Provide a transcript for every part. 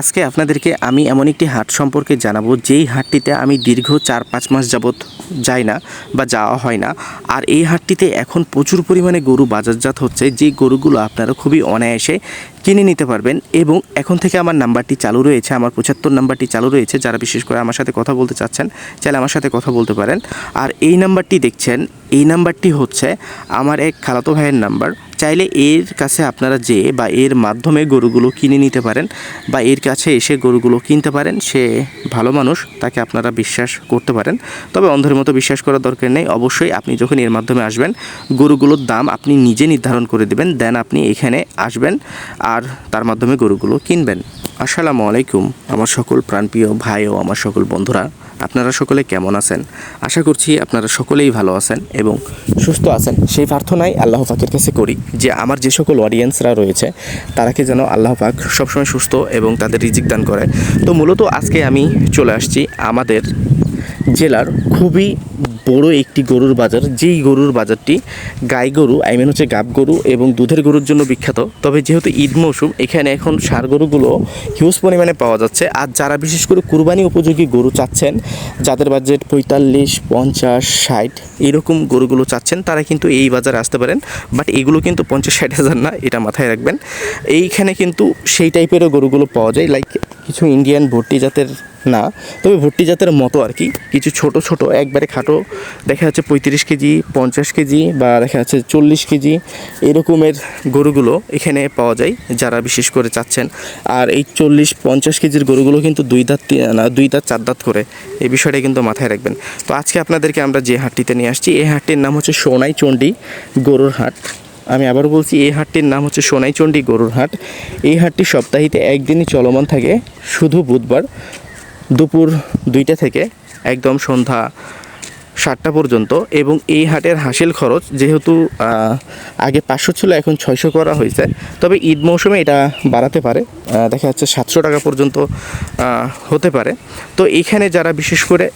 আজকে আপনাদেরকে আমি এমন একটি হাট সম্পর্কে জানাব, যেই হাটটিতে আমি দীর্ঘ চার পাঁচ মাস যাবৎ যাই না বা যাওয়া হয় না। আর এই হাটটিতে এখন প্রচুর পরিমাণে গরু বাজারজাত হচ্ছে, যে গরুগুলো আপনারা খুবই অনায়াসে কিনে নিতে পারবেন। এবং এখন থেকে আমার নাম্বারটি চালু রয়েছে, আমার পঁচাত্তর নাম্বারটি চালু রয়েছে, যারা বিশেষ করে আমার সাথে কথা বলতে চাচ্ছেন, চাইলে আমার সাথে কথা বলতে পারেন। আর এই নাম্বারটি দেখছেন, এই নাম্বারটি হচ্ছে আমার এক খালাতো ভাইয়ের নাম্বার। চাইলে এর কাছে আপনারা যে বা এর মাধ্যমে গরুগুলো কিনে নিতে পারেন বা এর কাছে এসে গরুগুলো কিনতে পারেন, সে ভালো মানুষ, তাকে আপনারা বিশ্বাস করতে পারেন। তবে অন্ধের মতো বিশ্বাস করার দরকার নেই। অবশ্যই আপনি যখন এর মাধ্যমে আসবেন, গরুগুলোর দাম আপনি নিজে নির্ধারণ করে দেবেন, দেন আপনি এখানে আসবেন আর তার মাধ্যমে গরুগুলো কিনবেন। আসসালামু আলাইকুম, আমার সকল প্রাণপ্রিয় ভাই ও আমার সকল বন্ধুরা। আপনারা সকলে কেমন আছেন? আশা করছি আপনারা সকলেই ভালো আছেন এবং সুস্থ আছেন। সেই প্রার্থনাই আল্লাহ পাকের কাছে করি যে আমার যে সকল অডিয়েন্সরা রয়েছে তারাকে যেন আল্লাহ পাক সবসময় সুস্থ এবং তাদের রিজিক দান করে। তো মূলত আজকে আমি চলে আসছি আমাদের জেলার খুবই বড় একটি গরুর বাজার। যেই গরুর বাজারটি গাই গরু আই মিন হচ্ছে গাব গরু এবং দুধের গরুর জন্য বিখ্যাত। তবে যেহেতু ঈদ মৌসুম, এখানে এখন সার গরুগুলো হিউজ পরিমাণে পাওয়া যাচ্ছে। আর যারা বিশেষ করে কুরবানি উপযোগী গরু চাচ্ছেন, যাদের বাজেট পঁয়তাল্লিশ, পঞ্চাশ, ষাট এরকম গরুগুলো চাচ্ছেন, তারা কিন্তু এই বাজারে আসতে পারেন। বাট এগুলো কিন্তু পঞ্চাশ, ষাট হাজার না, এটা মাথায় রাখবেন। এইখানে কিন্তু সেই টাইপেরও গরুগুলো পাওয়া যায়। লাইক কিছু ইন্ডিয়ান ভর্তি জাতের না, তবে ভর্তি জাতের মতো আর কি। কিছু ছোট ছোট, একবারে খাটো, দেখা যাচ্ছে পঁয়ত্রিশ কেজি, পঞ্চাশ কেজি বা দেখা যাচ্ছে চল্লিশ কেজি এরকমের গরুগুলো এখানে পাওয়া যায়, যারা বিশেষ করে চাচ্ছেন। আর এই চল্লিশ, পঞ্চাশ কেজির গরুগুলো কিন্তু দুই দাঁত, না, দুই দাঁত, চার দাঁত করে। এই বিষয়টা কিন্তু মাথায় রাখবেন। তো আজকে আপনাদেরকে আমরা যে হাটটিতে নিয়ে আসছি, এই হাটটির নাম হচ্ছে সোনাই চণ্ডী গরুর হাট। আমি আবার বলছি, এই হাটটির নাম হচ্ছে সোনাইচণ্ডী গরুর হাট। এই হাটটি সপ্তাহিতে একদিনই চলমান থাকে, শুধু বুধবার। দুপুর দুইটা থেকে একদম সন্ধ্যা সাতটা পর্যন্ত এবং এই হাটের হাসিল খরচ যেহেতু আগে পাঁচশো ছিল, এখন ছয়শো করা হয়েছে। তবে ঈদ মৌসুমে এটা বাড়াতে পারে দেখা যাচ্ছে সাতশো টাকা পর্যন্ত হতে পারে। তো এখানে যারা বিশেষ করে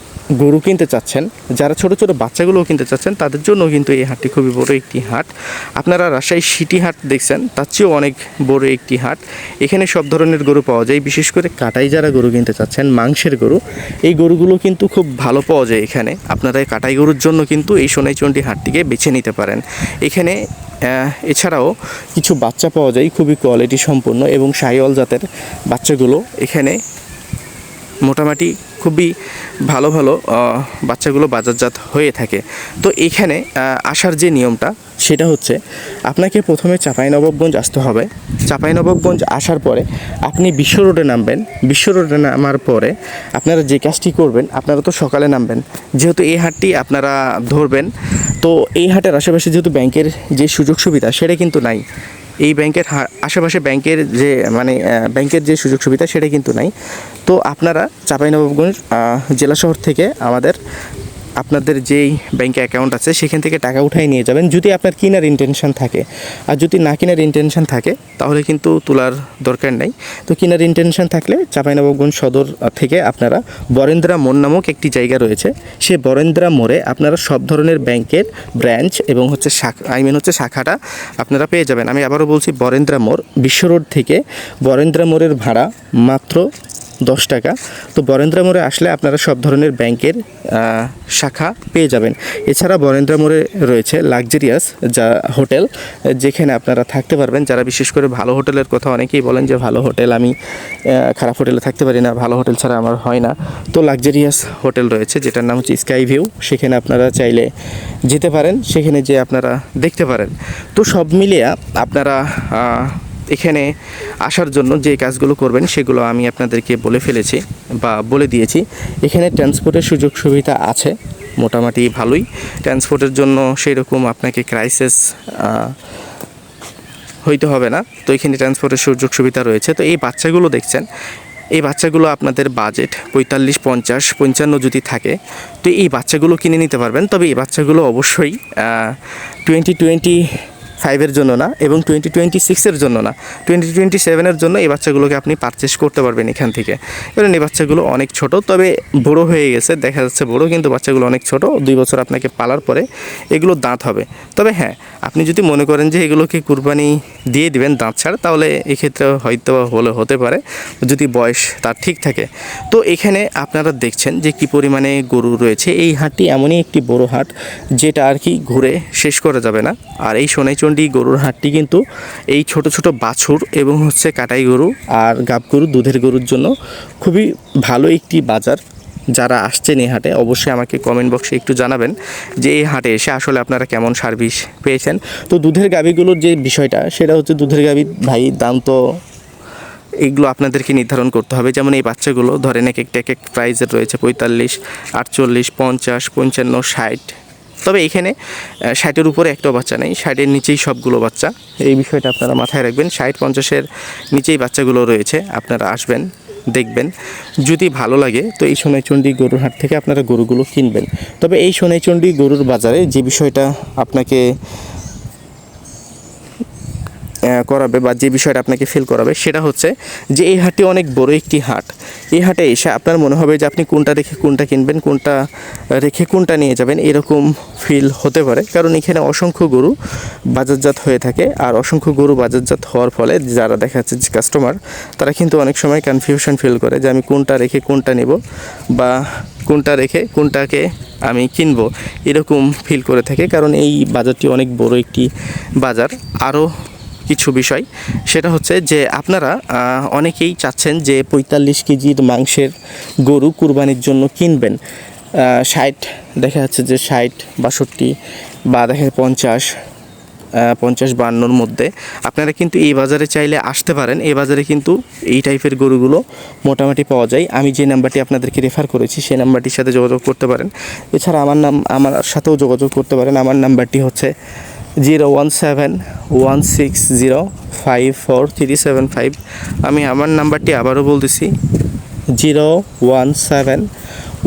গরু কিনতে চাচ্ছেন, যারা ছোট ছোট বাচ্চাগুলোও কিনতে চাচ্ছেন, তাদের জন্য কিন্তু এই হাটটি খুবই বড় একটি হাট। আপনারা রাজশাহী সিটি হাট দেখছেন, তার চেয়েও অনেক বড় একটি হাট। এখানে সব ধরনের গরু পাওয়া যায়, বিশেষ করে কাটাই যারা গরু কিনতে চাচ্ছেন, মাংসের গরু, এই গরুগুলো কিন্তু খুব ভালো পাওয়া যায় এখানে। আপনারা কাটাই গরুর জন্য কিন্তু এই সোনাইচন্ডী হাটটিকে বেছে নিতে পারেন। এখানে এছাড়াও কিছু বাচ্চা পাওয়া যায়, খুবই কোয়ালিটি সম্পন্ন এবং সাইওয়াল জাতের বাচ্চাগুলো এখানে মোটামুটি খুবই ভালো ভালো বাচ্চাগুলো বাজারজাত হয়ে থাকে। তো এখানে আসার যে নিয়মটা, সেটা হচ্ছে আপনাকে প্রথমে চাঁপাইনবাবগঞ্জ আসতে হবে। চাঁপাইনবাবগঞ্জ আসার পরে আপনি বিশ্ব রোডে নামবেন। বিশ্ব রোডে নামার পরে আপনারা যে কাজটি করবেন, আপনারা তো সকালে নামবেন। যেহেতু এই হাটটি আপনারা ধরবেন, তো এই হাটের আশেপাশে যেহেতু ব্যাংকের যে সুযোগ সুবিধা, সেটা কিন্তু নাই। এই ব্যাংকের আশেপাশে ব্যাংকের যে মানে ব্যাংকের যে সুযোগ সুবিধা, সেটা কিন্তু নাই। তো আপনারা চাঁপাইনবাবগঞ্জ জেলা শহর থেকে আমাদের, আপনাদের যেই ব্যাংকে অ্যাকাউন্ট আছে, সেখান থেকে টাকা উঠাই নিয়ে যাবেন। যদি আপনার কিনার ইন্টেনশন থাকে, আর যদি না কেনার ইন্টেনশন থাকে, তাহলে কিন্তু তোলার দরকার নেই। তো কেনার ইন্টেনশন থাকলে চাঁপাইনবাবগঞ্জ সদর থেকে আপনারা বরেন্দ্রা মোড় নামক একটি জায়গা রয়েছে। সে বরেন্দ্রা মোড়ে আপনারা সব ধরনের ব্যাংকের ব্রাঞ্চ এবং হচ্ছে শাখা আই মিন হচ্ছে শাখাটা আপনারা পেয়ে যাবেন। আমি আবারও বলছি বরেন্দ্রা মোড়, বিশ্ব রোড থেকে বরেন্দ্রা মোড়ের ভাড়া মাত্র দশ টাকা। তো বরেন্দ্রা মোড়ে আসলে আপনারা সব ধরনের ব্যাংকের শাখা পেয়ে যাবেন। এছাড়া বরেন্দ্রা মোড়ে রয়েছে লাক্সারিয়াস যা হোটেল, যেখানে আপনারা থাকতে পারবেন। যারা বিশেষ করে ভালো হোটেলের কথা অনেকেই বলেন যে, ভালো হোটেল আমি খারাপ হোটেলে থাকতে পারি না, ভালো হোটেল ছাড়া আমার হয় না। তো লাক্সারিয়াস হোটেল রয়েছে, যেটার নাম হচ্ছে স্কাই ভিউ সেখানে আপনারা চাইলে যেতে পারেন, সেখানে যে আপনারা দেখতে পারেন। তো সব মিলিয়ে আপনারা এখানে আসার জন্য যে কাজগুলো করবেন সেগুলো আমি আপনাদেরকে বলে ফেলেছি বা বলে দিয়েছি। এখানে ট্রান্সপোর্টের সুযোগ সুবিধা আছে, মোটামুটি ভালোই। ট্রান্সপোর্টের জন্য সেই রকম আপনাকে ক্রাইসিস হইতে হবে না। তো এখানে ট্রান্সপোর্টের সুযোগ সুবিধা রয়েছে। তো এই বাচ্চাগুলো দেখছেন, এই বাচ্চাগুলো আপনাদের বাজেট পঁয়তাল্লিশ, পঞ্চাশ, পঞ্চান্ন যদি থাকে, তো এই বাচ্চাগুলো কিনে নিতে পারবেন। তবে এই বাচ্চাগুলো অবশ্যই টোয়েন্টি টোয়েন্টি ফাইভের জন্য না এবং টোয়েন্টি টোয়েন্টি সিক্সের জন্য না। টোয়েন্টি টোয়েন্টি সেভেনের জন্য এই বাচ্চাগুলোকে আপনি পারচেস করতে পারবেন এখান থেকে। কারণ এই বাচ্চাগুলো অনেক ছোট, তবে বড় হয়ে গেছে, দেখা যাচ্ছে বড়, কিন্তু বাচ্চাগুলো অনেক ছোট, দুই বছর আপনাকে পালার পরে এগুলো দাঁত হবে। তবে হ্যাঁ আপনি যদি মনে করেন যে এগুলোকে কুরবানি দিয়ে দিবেন দাঁত ছাড়, তাহলে এক্ষেত্রে হয়তো হলে হতে পারে, যদি বয়স তার ঠিক থাকে। তো এখানে আপনারা দেখছেন যে কি পরিমাণে গরু রয়েছে। এই হাটটি এমনই একটি বড় হাট, যেটা আর কি ঘুরে শেষ করা যাবে না। আর এই সোনাইচন্ডী গরুর হাটটি কিন্তু এই ছোট ছোট বাছুর এবং হচ্ছে কাটাই গরু আর গাব গরু, দুধের গরুর জন্য খুবই ভালো একটি বাজার। যারা আসছেন এই হাটে অবশ্যই আমাকে কমেন্ট বক্সে একটু জানাবেন যে এই হাটে এসে আসলে আপনারা কেমন সার্ভিস পেয়েছেন। তো দুধের গাভিগুলোর যে বিষয়টা, সেটা হচ্ছে দুধের গাভি ভাই, দাম তো এইগুলো আপনাদেরকে নির্ধারণ করতে হবে। যেমন এই বাচ্চাগুলো ধরেন এক একটা এক এক প্রাইজের রয়েছে পঁয়তাল্লিশ, আটচল্লিশ, পঞ্চাশ, পঞ্চান্ন, ষাট। তবে এখানে ষাটের উপরে একটাও বাচ্চা নেই, ষাটের নিচেই সবগুলো বাচ্চা। এই বিষয়টা আপনারা মাথায় রাখবেন, ষাট পঞ্চাশের নিচেই বাচ্চাগুলো রয়েছে, আপনারা আসবেন, দেখবেন। যদি ভালো লাগে, তো এই সোনাইচন্ডী গরুর হাট থেকে আপনারা গরুগুলো কিনবেন। তবে এই সোনাইচন্ডী গরুর বাজারে যে বিষয়টা আপনাকে করাবে বা যে বিষয়টা আপনাকে ফিল করাবে সেটা হচ্ছে যে এই হাটটি অনেক বড় একটি হাট। এই হাটে এসে আপনার মনে হবে যে আপনি কোনটা রেখে কোনটা কিনবেন, কোনটা রেখে কোনটা নিয়ে যাবেন এরকম ফিল হতে পারে। কারণ এখানে অসংখ্য গরু বাজারজাত হয়ে থাকে আর অসংখ্য গরু বাজারজাত হওয়ার ফলে যারা দেখা যাচ্ছে যে কাস্টমার তারা কিন্তু অনেক সময় কনফিউশন ফিল করে যে আমি কোনটা রেখে কোনটা নেব বা কোনটা রেখে কোনটাকে আমি কিনবো এরকম ফিল করে থাকে। কারণ এই বাজারটি অনেক বড় একটি বাজার। আরও কিছু বিষয়। সেটা হচ্ছে যে আপনারা অনেকেই চাচ্ছেন যে পঁয়তাল্লিশ কেজির মাংসের গরু কুরবানির জন্য কিনবেন। ষাট, দেখা যাচ্ছে যে ষাট, বাষট্টি বা দেখা যাচ্ছে পঞ্চাশ পঞ্চাশ বান্নর মধ্যে। আপনারা কিন্তু এই বাজারে চাইলে আসতে পারেন। এই বাজারে কিন্তু এই টাইপের গরুগুলো মোটামুটি পাওয়া যায়। আমি যে নাম্বারটি আপনাদেরকে রেফার করেছি, সেই নাম্বারটির সাথে যোগাযোগ করতে পারেন। এছাড়া আমার নাম, আমার সাথেও যোগাযোগ করতে পারেন। আমার নাম্বারটি হচ্ছে zero one seven one six zero five four three seven five. আমি আমার নাম্বারটি আবারও বলতেছি। Zero one seven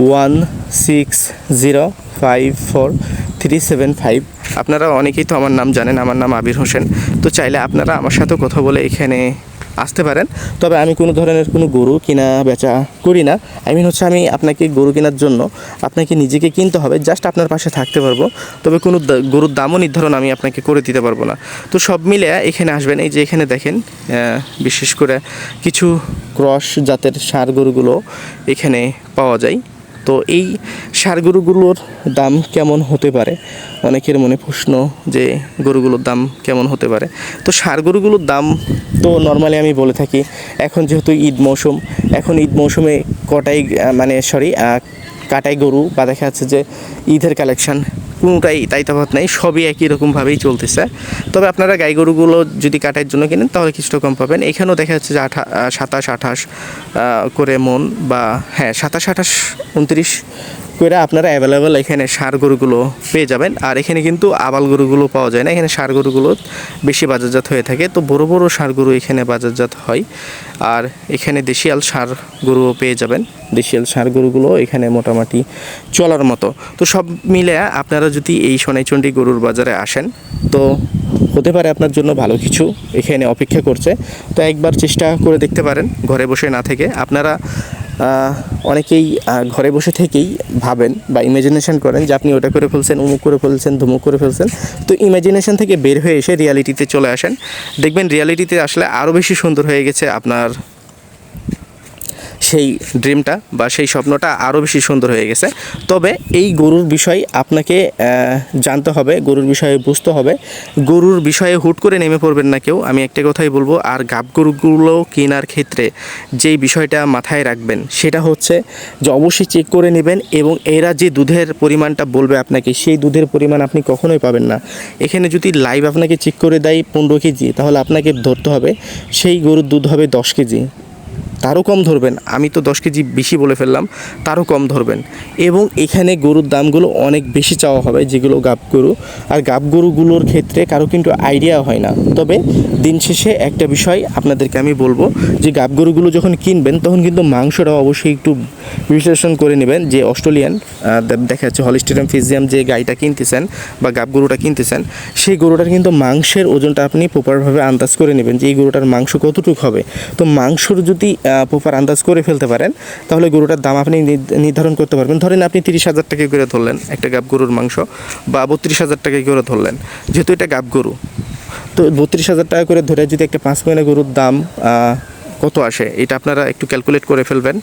one six zero five four three seven five. আপনারা অনেকেই তো আমার নাম জানেন, আমার নাম আবির হোসেন। তো চাইলে আপনারা আমার সাথেও কথা বলে এখানে আসতে পারেন। তবে আমি কোনো ধরনের কোনো গরু কিনা, বেচা করি না। আই মিন হচ্ছে আমি আপনাকে গরু কেনার জন্য আপনাকে নিজেকে কিনতে হবে জাস্ট আপনার পাশে থাকতে পারব। তবে কোনো গরুর দামও নির্ধারণ আমি আপনাকে করে দিতে পারব না। তো সব মিলে এখানে আসবেন, এই যে এখানে দেখেন বিশেষ করে কিছু ক্রস জাতের সার গরুগুলো এখানে পাওয়া যায়। তো এই সার গরুগুলোর দাম কেমন হতে পারে? অনেকের মনে প্রশ্ন যে গরুগুলোর দাম কেমন হতে পারে। তো সার গরুগুলোর দাম তো নর্মালি আমি বলে থাকি, এখন যেহেতু ঈদ মৌসুম, এখন ঈদ মৌসুমে কটাই মানে সরি কাটাই গরু, বা দেখা যাচ্ছে যে ঈদের কালেকশন কোনোটাই তাই তফাৎ নেই, সবই একই রকমভাবেই চলতেছে। তবে আপনারা গাই গরুগুলো যদি কাটার জন্য কিনেন, তাহলে কিছুটা কম পাবেন। এখানেও দেখা যাচ্ছে যে আঠা সাতাশ, আঠাশ করে মন বা হ্যাঁ সাতাশ, আঠাশ, উনত্রিশ করে আপনারা অ্যাভেলেবেল এখানে সার গরুগুলো পেয়ে যাবেন। আর এখানে কিন্তু আবাল গরুগুলো পাওয়া যায় না। এখানে সার গরুগুলো বেশি বাজারজাত হয়ে থাকে। তো বড় বড় সার গরু এখানে বাজারজাত হয়। আর এখানে দেশিয়াল সার গরুও পেয়ে যাবেন। দেশিয়াল সার গরুগুলো এখানে মোটামুটি চলার মতো। তো সব মিলে আপনারা যদি এই সোনাইচন্ডী গরুর বাজারে আসেন, তো হতে পারে আপনার জন্য ভালো কিছু এখানে অপেক্ষা করছে। তো একবার চেষ্টা করে দেখতে পারেন ঘরে বসে না থেকে। আপনারা অনেকেই ঘরে বসে থেকেই ভাবেন বা ইমাজিনেশন করেন যে আপনি ওটা করে ফেলছেন উমুক করে ফেলছেন, ধুমুক করে ফেলছেন। তো ইমাজিনেশন থেকে বের হয়ে এসে রিয়ালিটিতে চলে আসেন। দেখবেন রিয়ালিটিতে আসলে আরও বেশি সুন্দর হয়ে গেছে আপনার সেই ড্রিমটা বা সেই স্বপ্নটা আরও বেশি সুন্দর হয়ে গেছে। তবে এই গরুর বিষয় আপনাকে জানতে হবে, গরুর বিষয়ে বুঝতে হবে। গরুর বিষয়ে হুট করে নেমে পড়বেন না কেউ, আমি একটা কথাই বলব, আর গাব গরুগুলো কেনার ক্ষেত্রে যেই বিষয়টা মাথায় রাখবেন, সেটা হচ্ছে যে অবশ্যই চেক করে নেবেন এবং এরা যে দুধের পরিমাণটা বলবে আপনাকে, সেই দুধের পরিমাণ আপনি কখনোই পাবেন না। এখানে যদি লাইভ আপনাকে চেক করে দেয় পনেরো কেজি, তাহলে আপনাকে ধরতে হবে, সেই গরুর দুধ হবে দশ কেজি। তারও কম ধরবেন। আমি তো দশ কেজি বেশি বলে ফেললাম, তারও কম ধরবেন। এবং এখানে গরুর দামগুলো অনেক বেশি চাওয়া হবে যেগুলো গাব গরু। আর গাব গরুগুলোর ক্ষেত্রে কারও কিন্তু আইডিয়া হয় না। তবে দিন শেষে একটা বিষয় আপনাদেরকে আমি বলব যে গাব গরুগুলো যখন কিনবেন, তখন কিন্তু মাংসটা অবশ্যই একটু বিশ্লেষণ করে নেবেন যে অস্ট্রেলিয়ান দেখা যাচ্ছে হলিস্টিরাম ফিজিয়াম যে গাইটা কিনতেছেন বা গাব গরুটা কিনতেছেন, সেই গরুটার কিন্তু মাংসের ওজনটা আপনি প্রপারভাবে আন্দাজ করে নেবেন যে এই গরুটার মাংস কতটুকু হবে। তো মাংসর যদি প্রপার আন্দাজ করে ফেলতে পারেন, তাহলে গরুটার দাম আপনি নির্ধ- নির্ধারণ করতে পারবেন। ধরেন আপনি তিরিশ হাজার টাকা করে ধরলেন একটা গাব গরুর মাংস, বা বত্রিশ হাজার টাকা করে ধরলেন, যেহেতু এটা গাব গরু। তো বত্রিশ হাজার টাকা করে ধরে যদি একটা পাঁচ মহিনা গরুর দাম কত আসে? এটা আপনারা একটু ক্যালকুলেট করে ফেলবেন।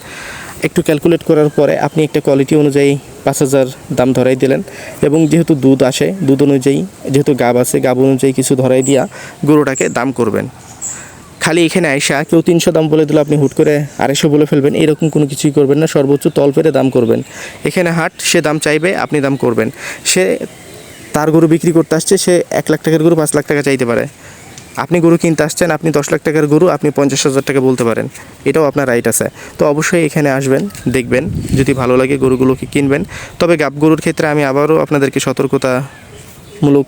একটু ক্যালকুলেট করার পরে আপনি একটা কোয়ালিটি অনুযায়ী পাঁচ হাজার দাম ধরাই দিলেন, এবং যেহেতু দুধ আসে, দুধ অনুযায়ী যেহেতু গাব আছে, গাব অনুযায়ী কিছু ধরাই দিয়া গরুটাকে দাম করবেন। খালি এখানে আইসা কেউ তিনশো দাম বলে দিলে আপনি হুট করে আড়াইশো বলে ফেলবেন, এরকম কোনো কিছুই করবেন না, সর্বোচ্চ তল পেরে দাম করবেন। এখানে হাট, সে দাম চাইবে, আপনি দাম করবেন। সে তার গরু বিক্রি করতে আসছে, সে এক লাখ টাকার গরু পাঁচ লাখ টাকা চাইতে পারে। আপনি গরু কিনতে আসছেন, আপনি দশ লাখ টাকার গরু, আপনি পঞ্চাশ হাজার টাকা বলতে পারেন। এটাও আপনার রাইট আছে। তো অবশ্যই এখানে আসবেন, দেখবেন, যদি ভালো লাগে গরুগুলোকে কিনবেন। তবে গাব গরুর ক্ষেত্রে আমি আবারও আপনাদেরকে সতর্কতা মূলক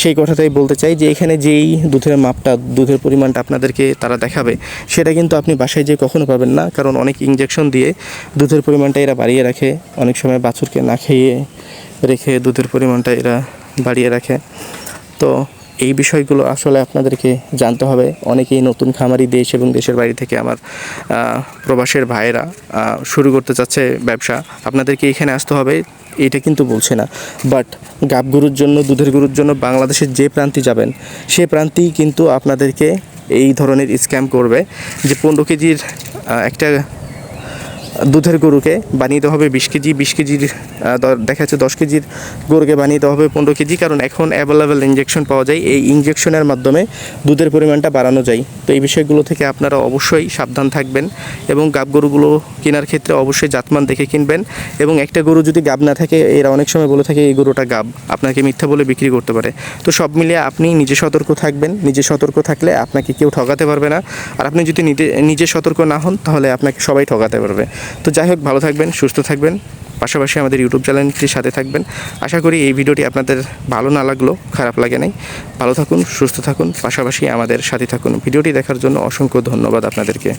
সেই কথাটাই বলতে চাই যে এখানে যেই দুধের মাপটা, দুধের পরিমাণটা আপনাদেরকে তারা দেখাবে, সেটা কিন্তু আপনি বাসায় যেয়ে কখনো পাবেন না। কারণ অনেক ইঞ্জেকশন দিয়ে দুধের পরিমাণটা এরা বাড়িয়ে রাখে। অনেক সময় বাছুরকে না খেয়ে রেখে দুধের পরিমাণটা এরা বাড়িয়ে রাখে। তো এই বিষয়গুলো আসলে আপনাদেরকে জানতে হবে। অনেকেই নতুন খামারি দেশ এবং দেশের বাইরে থেকে আমার প্রবাসের ভাইয়েরা শুরু করতে চাচ্ছে ব্যবসা। আপনাদেরকে এখানে আসতে হবে, এটা কিন্তু বলছে না। বাট গাব গরুর জন্য, দুধের গরুর জন্য বাংলাদেশের যে প্রান্তে যাবেন, সে প্রান্তেই কিন্তু আপনাদেরকে এই ধরনের স্ক্যাম করবে যে পনেরো কেজির একটা দুধের গরুকে বানিয়ে দেওয়া হবে বিশ কেজি, বিশ কেজির দেখা যাচ্ছে দশ কেজির গরুকে বানিয়ে দেওয়া হবে পনেরো কেজি। কারণ এখন অ্যাভেলেবেল ইঞ্জেকশন পাওয়া যায়। এই ইঞ্জেকশনের মাধ্যমে দুধের পরিমাণটা বাড়ানো যায়। তো এই বিষয়গুলো থেকে আপনারা অবশ্যই সাবধান থাকবেন এবং গাব গরুগুলো কেনার ক্ষেত্রে অবশ্যই জাতমান দেখে কিনবেন এবং একটা গরু যদি গাব না থাকে, এরা অনেক সময় বলে থাকে, এই গরুটা গাব, আপনাকে মিথ্যা বলে বিক্রি করতে পারে। তো সব মিলিয়ে আপনি নিজে সতর্ক থাকবেন। নিজে সতর্ক থাকলে আপনাকে কেউ ঠকাতে পারবে না। আর আপনি যদি নিজে সতর্ক না হন, তাহলে আপনাকে সবাই ঠকাতে পারবে। তো যাই হোক, ভালো থাকবেন, সুস্থ থাকবেন, পাশাপাশি আমাদের ইউটিউব চ্যানেলটির সাথে থাকবেন। আশা করি এই ভিডিওটি আপনাদের ভালো না লাগল খারাপ লাগে নাই। ভালো থাকুন, সুস্থ থাকুন, পাশাপাশি আমাদের সাথে থাকুন। ভিডিওটি দেখার জন্য অসংখ্য ধন্যবাদ আপনাদেরকে।